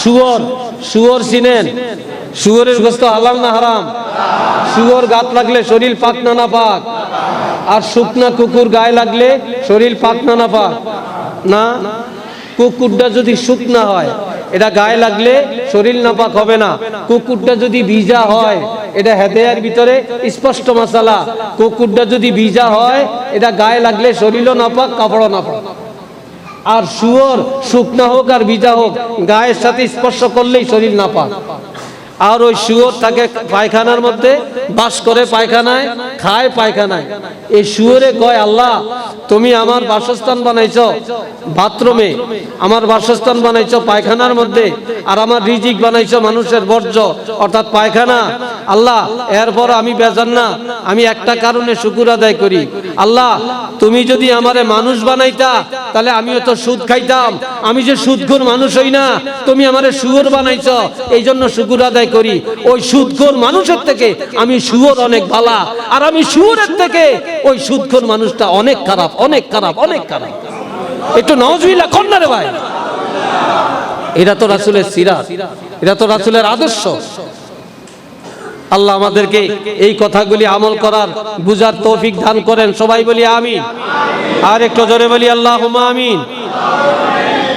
শুয়োর শুয়োর চিনেন। শুয়োরের গোস্ত হালাল না হারাম? শুয়োর গাত লাগলে শরীর পাক না না পাক। আর শুকনা কুকুর গায়ে লাগলে শরীর পাক না না পাক। না, কুকুরটা যদি শুকনা হয়, এটা গায়ে লাগলে শরীর নাপাক হবে না। কুকুরটা যদি ভিজা হয়, এটা হেদেয়ার ভিতরে স্পষ্ট মশালা কুকুরটা যদি ভিজা হয়, এটা গায়ে লাগলে শরীরও নাপাক কাপড়ও নাপাক আর শুয়োর শুকনা হোক আর ভিজা হোক, গায়ের সাথে স্পর্শ করলেই শরীর নাপাক। আর ওই শুয়োর থাকে পায়খানার মধ্যে, বাস করে পায়খানায়, খায় পায়খানায়। এই শুয়োরে কয়, আল্লাহ, তুমি আমার বাসস্থান বানাইছ বাথরুমে, আমার বাসস্থান বানাইছ পায়খানার মধ্যে, আর আমার রিজিক বানাইছ মানুষের বর্জ্য, অর্থাৎ পায়খানা। আল্লাহ, এরপর আমি বেজান না, আমি একটা কারণে শুকুর আদায় করি। আল্লাহ, তুমি যদি আমারে মানুষ বানাইতা তাহলে আমিও তো সুদ খাইতাম। আমি যে সুদখোর মানুষ হই না, তুমি আমারে শুয়োর বানাইছো এই জন্য শুকুর আদায় করি। ওই সুদখোর মানুষের থেকে আমি শুয়োর অনেক ভালা, আর আমি শুয়োরের থেকে ওই সুদখোর মানুষটা অনেক খারাপ অনেক খারাপ অনেক খারাপ। একটু নজবিল্লা কর না রে ভাই। এটা তো রাসুলের সিরাত, এটা তো রাসুলের আদর্শ। আল্লাহ আমাদেরকে এই কথাগুলি আমল করার, বুঝার তৌফিক দান করেন। সবাই বলি আমি আর একটু জোরে বলি আল্লাহ আমিন।